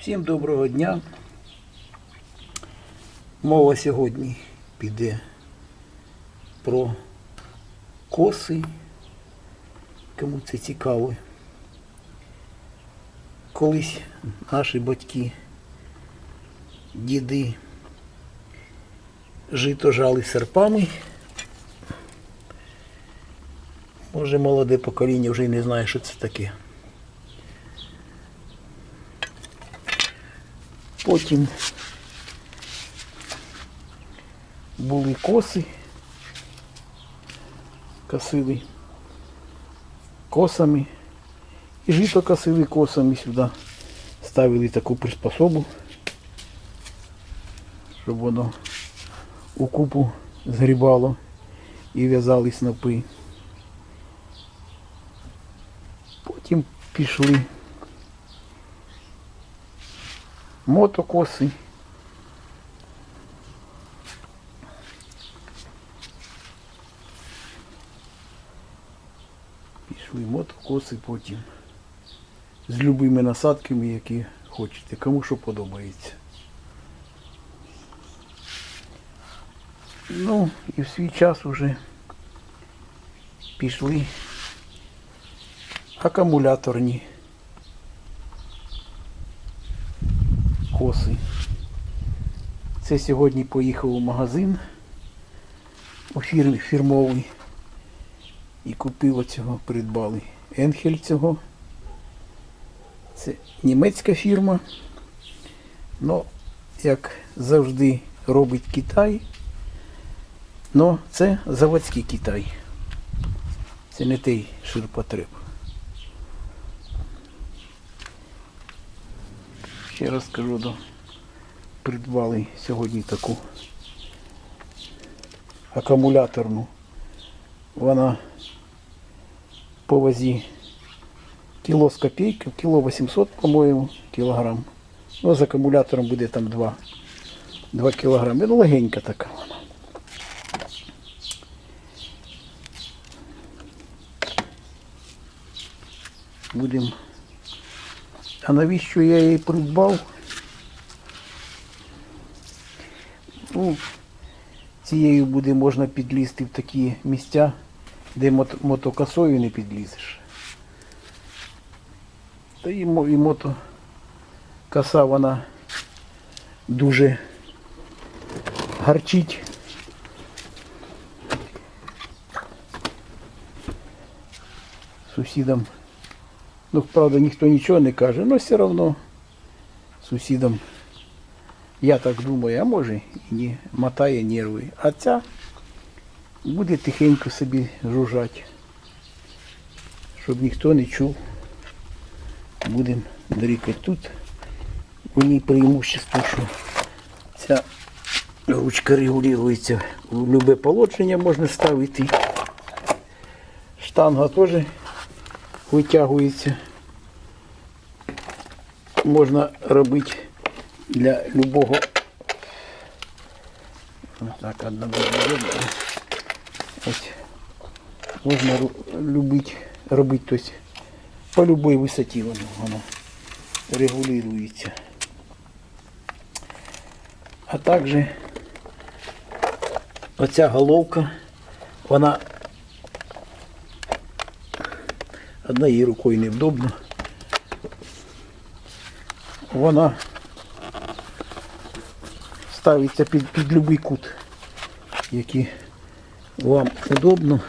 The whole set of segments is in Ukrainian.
Всім доброго дня. Мова сьогодні піде про коси. Кому це цікаво. Колись наші батьки, діди жито жали серпами. Може молоде покоління вже й не знає, що це таке. Потім були коси, косили косами. І жито косили косами сюди. Ставили таку приспособу, щоб воно у купу згрібало і в'язали снопи. Потім пішли мотокоси. Пішли мотокоси потім. З любими насадками, які хочете, кому що подобається. Ну, і в свій час вже пішли акумуляторні коси. Це сьогодні поїхав у магазин у фірмі фірмовий і купив оцього, придбали Енхель цього. Це німецька фірма. Ну, як завжди робить Китай. Ну, це заводський Китай. Це не той ширпотреб. Ще раз кажу, до придбали сьогодні таку акумуляторну. Вона по вазі кіло з копійки, кіло 800, по-моєму, кілограм. Ну, з акумулятором буде там 2, 2 кілограми. Ну, легенька така вона. Будемо. А навіщо я її придбав? Ну, цією буде можна підлізти в такі місця, де мот- мотокосою не підлізеш. Та і, і мотокоса вона дуже гарчить. Сусідам. Ну, правда, ніхто нічого не каже, але все одно сусідам, я так думаю, а може і ні, мотає нерви. А ця буде тихенько собі жужжати, щоб ніхто не чув. Будемо дрікати тут. У ній преимущество, що ця ручка регулюється в любе положення можна ставити. Штанга теж витягується. Можна робити для любого. Так, буде. Ось. Можна любить, робити тобто, по любой висоті воно, воно регулюється. А також оця головка, вона однією рукою невдобно. Вона ставиться під, під будь-який кут, який вам удобно.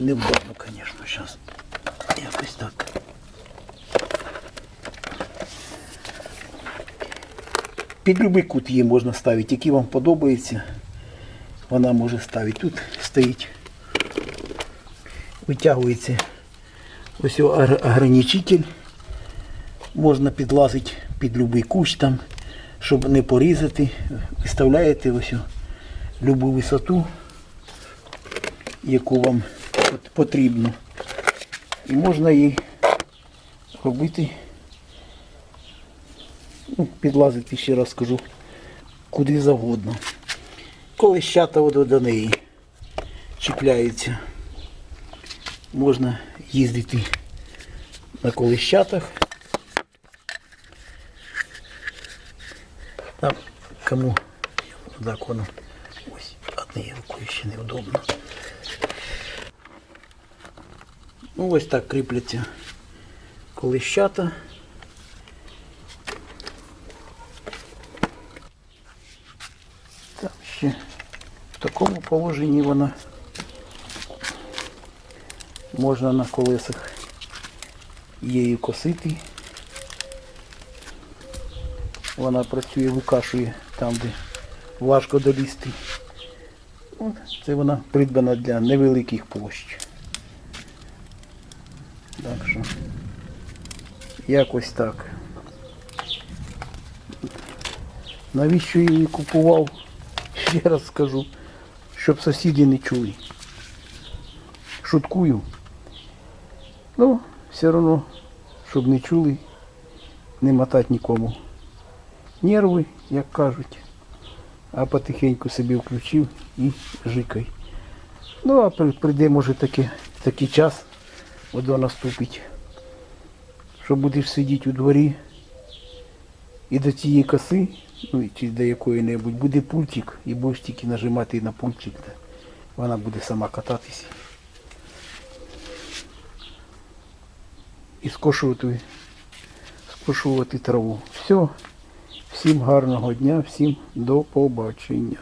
Невдобно, звісно, зараз. Якось так. Під будь-який кут її можна ставити, який вам подобається. Вона може ставити. Тут стоїть витягується ось ограничитель. Можна підлазити під будь-який кущ там, щоб не порізати. Виставляєте ось любу висоту, яку вам потрібно. І можна її робити, ну, підлазити, ще раз скажу, куди завгодно. Колещата воно до неї чіпляється можна їздити на колищатах. Там кому так воно ось однією рукою ще неудобно. Ну ось так кріпляться колищата. Там ще в такому положенні вона можна на колесах її косити. Вона працює, викашує там, де важко долізти. От, це вона придбана для невеликих площ. Так що якось так. Навіщо її купував? Ще раз скажу, щоб сусіди не чули. Шуткую. Ну, все одно, щоб не чули, не мотати нікому. Нерви, як кажуть. А потихеньку собі включив і жикай. Ну, а прийде, може, таки, такий час, воно наступить, що будеш сидіти у дворі і до цієї коси, ну чи до якої-небудь, буде пультик, і будеш тільки нажимати на пультик, та вона буде сама кататися. І скошувати, скошувати траву. Все. Всім гарного дня, всім до побачення.